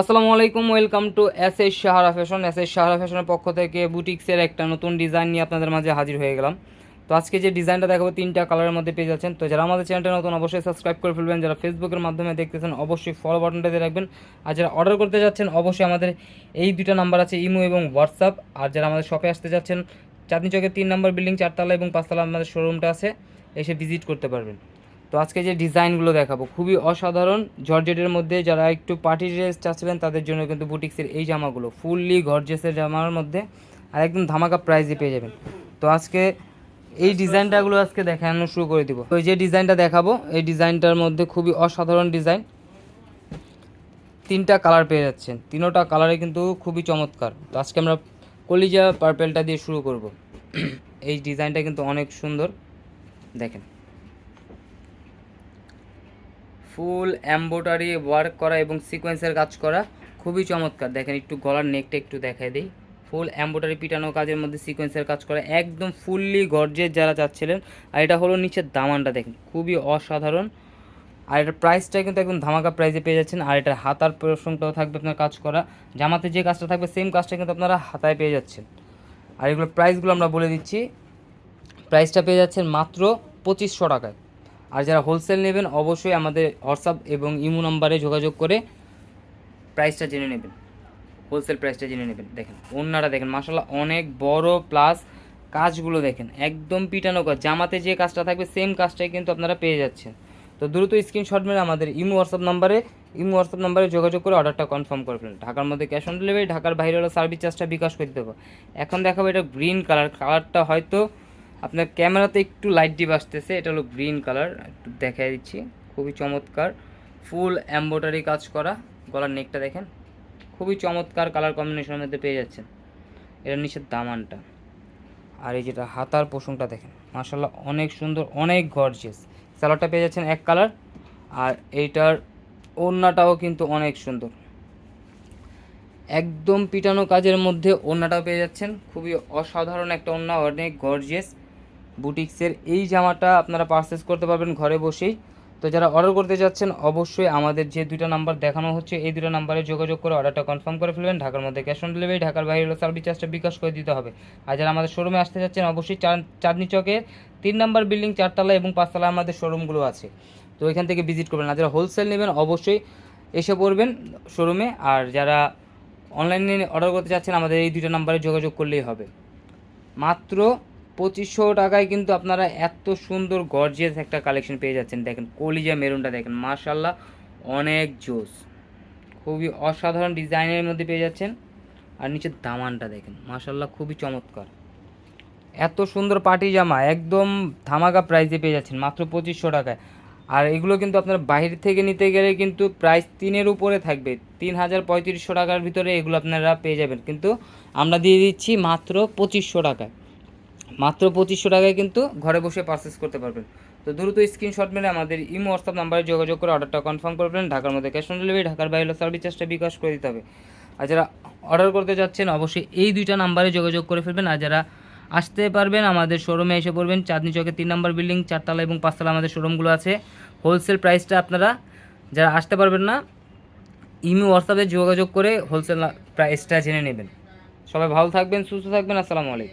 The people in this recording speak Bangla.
আসসালামু আলাইকুম, welcome to S S Sahara fashion. S S Sahara ফ্যাশনের পক্ষ থেকে বুটিক্সের একটা নতুন ডিজাইন নিয়ে আপনাদের মাঝে হাজির হয়ে গেলাম। তো আজকে যে ডিজাইনটা দেখাবো, তিনটা কালারের মধ্যে পেয়ে যাচ্ছেন। তো যারা আমাদের চ্যানেলটা নতুন, অবশ্যই সাবস্ক্রাইব করে ফেলবেন। যারা ফেসবুকের মাধ্যমে দেখতেছেন, অবশ্যই ফলো বাটনটা দিয়ে রাখবেন। আর যারা অর্ডার করতে যাচ্ছেন, অবশ্যই আমাদের এই দুইটা নাম্বার আছে, ইমো এবং হোয়াটসঅ্যাপ। আর যারা আমাদের শপে আসতে যাচ্ছেন, চাঁদনি চকের তিন নম্বর বিল্ডিং চারতলা এবং পাঁচতলা আমাদের শোরুমটা আছে, এসে ভিজিট করতে পারবেন। তো আজকে যে ডিজাইনগুলো দেখাবো, খুবই অসাধারণ। জর্জেটের মধ্যে যারা একটু পার্টি ড্রেস চাচ্ছিলেন, তাদের জন্য কিন্তু বুটিক্সের এই জামাগুলো, ফুললি গর্জেসের জামার মধ্যে, আর একদম ধামাকা প্রাইজে পেয়ে যাবেন। তো আজকে এই ডিজাইনটাগুলো আজকে দেখানো শুরু করে দিব। তো যে ডিজাইনটা দেখাবো, এই ডিজাইনটার মধ্যে খুবই অসাধারণ ডিজাইন। তিনটা কালার পেয়ে যাচ্ছেন। তিনোটা কালারে কিন্তু খুবই চমৎকার। তো আজকে আমরা কলিজা পার্পেলটা দিয়ে শুরু করব। এই ডিজাইনটা কিন্তু অনেক সুন্দর। দেখেন। ফুল এম্বোটারি ওয়ার্ক করা এবং সিকোয়েন্সের কাজ করা খুবই চমৎকার। দেখেন একটু গলার নেকটা একটু দেখাই দিই। ফুল এম্বোটারি পিটানো কাজের মধ্যে সিকোয়েন্সের কাজ করা, একদম ফুললি গর্জের যারা চাচ্ছিলেন। আর এটা হলো নিচের দামানটা দেখেন, খুবই অসাধারণ। আর এটার প্রাইসটা কিন্তু একদম ধামাকা প্রাইসে পেয়ে যাচ্ছেন। আর এটা হাতার প্রসঙ্গটাও থাকবে আপনার কাজ করা। জামাতে যে কাজটা থাকবে সেম কাজটা কিন্তু আপনারা হাতায় পেয়ে যাচ্ছেন। আর এগুলো প্রাইসগুলো আমরা বলে দিচ্ছি। প্রাইসটা পেয়ে যাচ্ছেন মাত্র পঁচিশশো টাকায়। আর যারা হোলসেল নেবেন, অবশ্যই আমাদের হোয়াটসঅ্যাপ এবং ইমো নাম্বারে যোগাযোগ করে প্রাইসটা জেনে নেবেন। হোলসেল প্রাইসটা জেনে নেবেন। দেখেন অন্যরা দেখেন মাসাল্লাহ অনেক বড় প্লাস কাজগুলো দেখেন, একদম পিটানো কাজ। জামাতে যে কাজটা থাকবে সেম কাজটাই কিন্তু আপনারা পেয়ে যাচ্ছেন। তো দ্রুত স্ক্রিনশট মেরে আমাদের ইমো হোয়াটসঅ্যাপ নাম্বারে ইমো হোয়াটসঅ্যাপ নাম্বারে যোগাযোগ করে অর্ডারটা কনফার্ম করে ফেলেন। ঢাকার মধ্যে ক্যাশ অন ডেলিভারি ঢাকার বাইরে হলো সার্ভিস চার্জটা বিকাশ করে দেবো এখন দেখাবো এটা গ্রিন কালার কালারটা হয়তো আপনার ক্যামেরাতে একটু লাইট ডিপ আসতেছে, এটা হলো গ্রিন কালার একটু দেখাই দিচ্ছি, খুবই চমৎকার ফুল এম্বোটারি কাজ করা, গলার নেকটা দেখেন, খুবই চমৎকার কালার কম্বিনেশনের মধ্যে পেয়ে যাচ্ছেন এটার নিচের দামানটা, আর এই যেটা হাতার পোষণটা দেখেন মার্শাল্লাহ অনেক সুন্দর, অনেক গর্জিয়াস স্যালাডটা পেয়ে যাচ্ছেন এক কালার আর এইটার ওড়নাটাও কিন্তু অনেক সুন্দর, একদম পিটানো কাজের মধ্যে ওড়নাটাও পেয়ে যাচ্ছেন, খুবই অসাধারণ একটা ওড়না, অনেক গর্জিয়াস বুটিক্সের এই জামাটা আপনারা পারচেস করতে পারবেন ঘরে বসেই। তো যারা অর্ডার করতে যাচ্ছেন, অবশ্যই আমাদের যে দুটো নাম্বার দেখানো হচ্ছে, এই দুটো নাম্বারে যোগাযোগ করে অর্ডারটা কনফার্ম করে ফেলবেন। ঢাকার মধ্যে ক্যাশ অন ডেলিভারি ঢাকার বাইরে হলো সার্ভিস চার্জটা বিকাশ করে দিতে হবে। আর যারা আমাদের শোরুমে আসতে যাচ্ছেন, অবশ্যই চাঁদ- চাঁদনি চকের তিন নাম্বার বিল্ডিং চারতলা এবং পাঁচতলা আমাদের শোরুমগুলো আছে। তো এখান থেকে ভিজিট করবেন। আর যারা হোলসেল নেবেন, অবশ্যই এসে পড়বেন শোরুমে আর যারা অনলাইনে অর্ডার করতে চাচ্ছেন আমাদের এই দুটো নাম্বারে যোগাযোগ করলেই হবে। মাত্র পঁচিশশো টাকায় কিন্তু আপনারা এত সুন্দর গর্জিয়াস একটা কালেকশন পেয়ে যাচ্ছেন। দেখেন, কলিজা মেরুনটা দেখেন মার্শাল্লাহ অনেক জোস খুবই অসাধারণ ডিজাইনের মধ্যে পেয়ে যাচ্ছেন। আর নিচের দামানটা দেখেন মার্শাল্লাহ খুবই চমৎকার। এত সুন্দর পার্টি জামা, একদম ধামাকা প্রাইসে পেয়ে যাচ্ছেন, মাত্র পঁচিশশো টাকায়। আর এগুলো কিন্তু আপনার বাইরে থেকে নিতে গেলে কিন্তু প্রাইস তিনের উপরে থাকবে। তিন হাজার পঁয়ত্রিশশো টাকার ভিতরে এগুলো আপনারা পেয়ে যাবেন। কিন্তু আমরা দিয়ে দিচ্ছি মাত্র পঁচিশশো টাকায়। মাত্র পঁচিশশো টাকায় কিন্তু ঘরে বসে পারচেস করতে পারবেন। তো দ্রুত স্ক্রিনশট মেরে আমাদের ইমো হোয়াটসঅ্যাপ নাম্বারে যোগাযোগ করে অর্ডারটা কনফার্ম করবেন ঢাকার মধ্যে ক্যাশ অন ডেলিভারি ঢাকার বাইরে সার্ভিস চার্জটা বিকাশ করে দিতে হবে। আর যারা অর্ডার করতে যাচ্ছেন, অবশ্যই এই দুইটা নাম্বারে যোগাযোগ করে ফেলবেন। আর যারা আসতে পারবেন, আমাদের শোরুমে এসে পড়বেন। চাঁদনি চকের তিন নম্বর বিল্ডিং চারতলা এবং পাঁচতলা আমাদের শোরুমগুলো আছে। হোলসেল প্রাইসটা আপনারা যারা আসতে পারবেন না, ইমো হোয়াটসঅ্যাপে যোগাযোগ করে হোলসেল প্রাইসটা জেনে নেবেন। সবাই ভালো থাকবেন, সুস্থ থাকবেন। আসসালামু আলাইকুম।